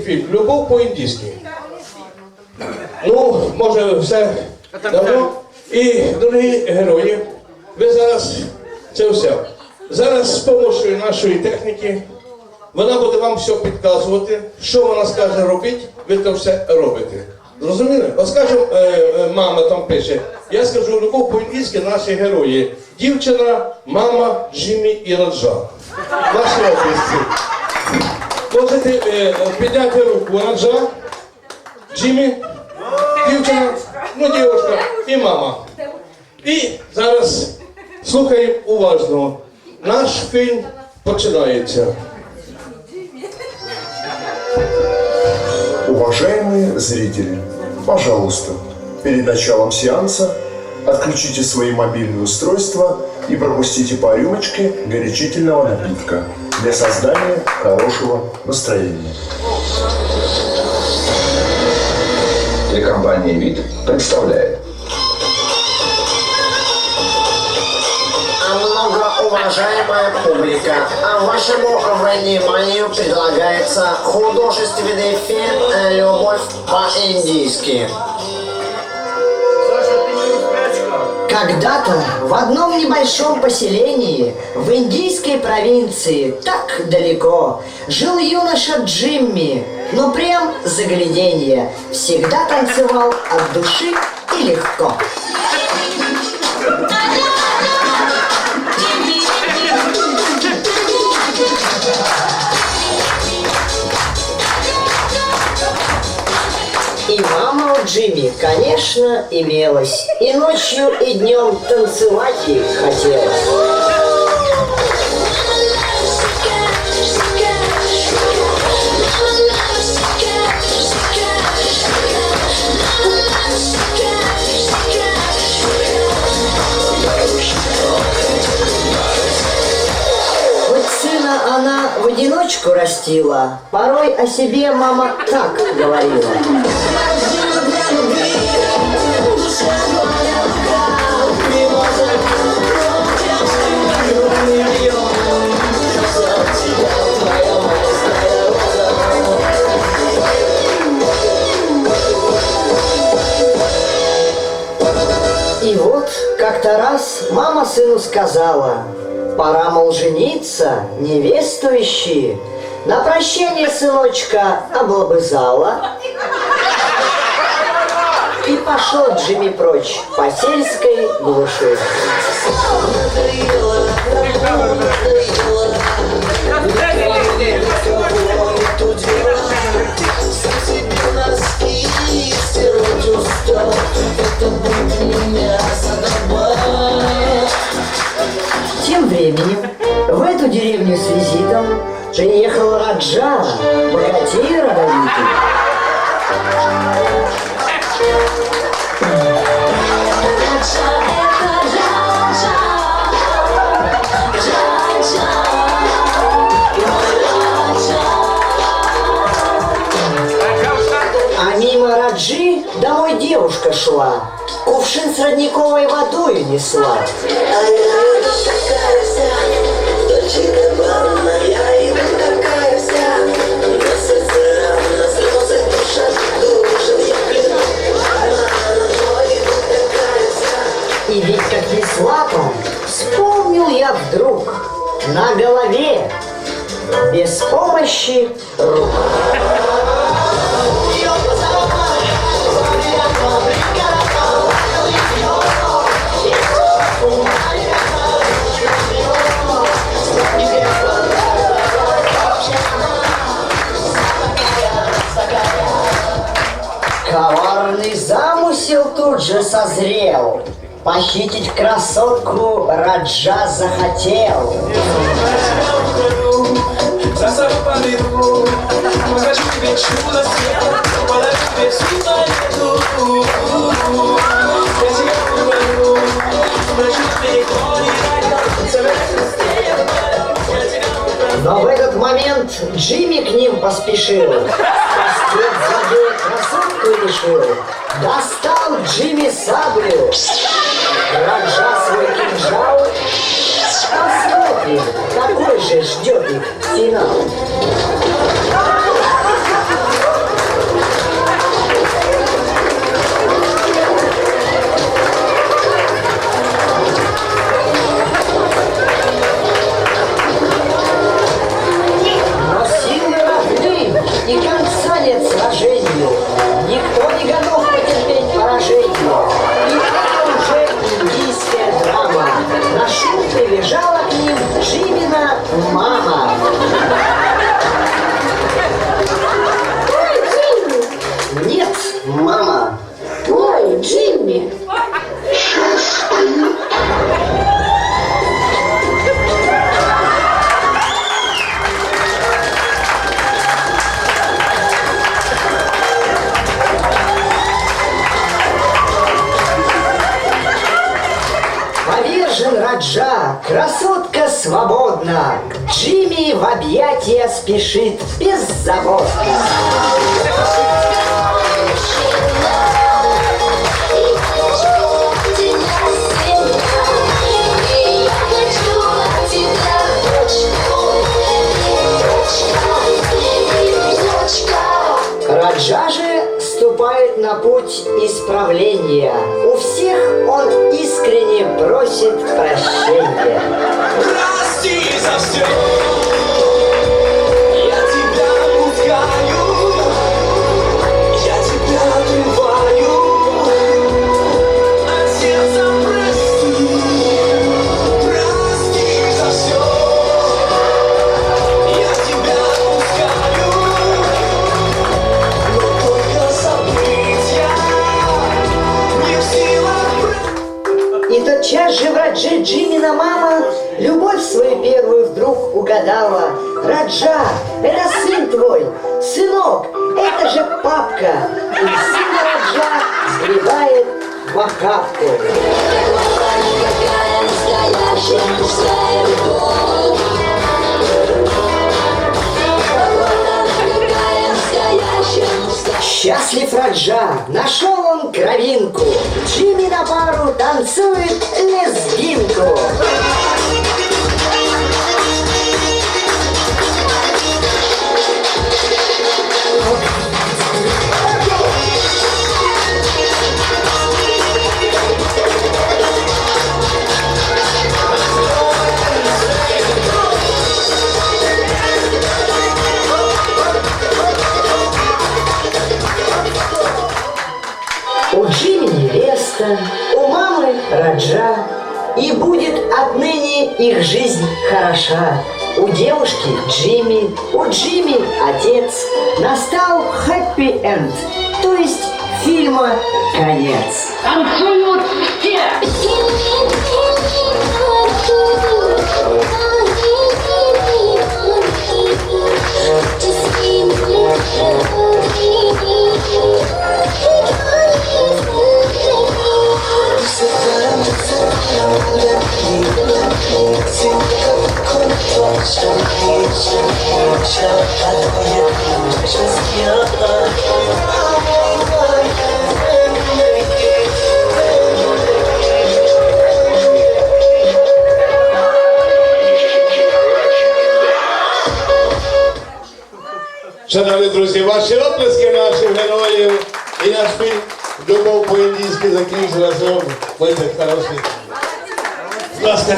фільм Любов по-індійськи. Ну, може, все давно. І, дорогі герої, ви зараз це все. Зараз з допомогою нашої техніки вона буде вам все підказувати, що вона скаже робити, ви це все робите. Зрозуміли? От скажемо, е, е, мама там пише, я скажу любов по-індійськи наші герої. Дівчина, мама, Джиммі і Раджа. Ваші описки. Можете е, підняти руку Раджа, Джиммі, дівчина, ну дівчинка і мама. І зараз слухаємо уважно. Наш фільм починається. Уважаемые зрители, пожалуйста, перед началом сеанса отключите свои мобильные устройства и пропустите по рюмочке горячительного напитка для создания хорошего настроения. Телекомпания «Вид» представляет Многоуважаемая публика, вашему вниманию предлагается художественный фильм «Любовь по-индийски». Когда-то в одном небольшом поселении в индийской провинции, так далеко, жил юноша Джимми, но прям загляденье, всегда танцевал от души и легко. Джимми, конечно, имелась. И ночью, и днем танцевать ей хотелось. Она в одиночку растила, порой о себе мама так говорила. Сказала, пора, мол, жениться, невесту ищи. На прощание сыночка облобызала. И пошел Джимми прочь по сельской глуши. Приехал Раджа, богатей родовитый. А Раджи домой девушка шла, кувшин с родниковой водой несла. Ведь как несла там, вспомнил я вдруг, на голове, без помощи рук. Коварный замысел тут же созрел. Похитить красотку Раджа захотел. Но в этот момент Джимми к ним поспешил. Спасти забыл, красотку решил. Достал Джимми саблю. Ложа свой кинжал, посмотрим, какой же ждет их финал. и конца нет сражению. Никто не готов Повержен Раджа, красотка свободна. Джимми в объятия спешит беззаботно. На путь исправления. У всех он искренне просит прощения. Прости за все. И Раджа сгребает в охапку. Счастлив Раджа, нашел он кровинку. Джимми на пару танцует лезгинку. Их жизнь хороша. У девушки Джимми, у Джимми отец. Настал хэппи-энд, то есть фильма конец. Танцуют все. Шановні друзі, ваші оплески наших героїв і наш фільм Любов по-індійськи закінчив разом. Ми так хороші. Будь ласка.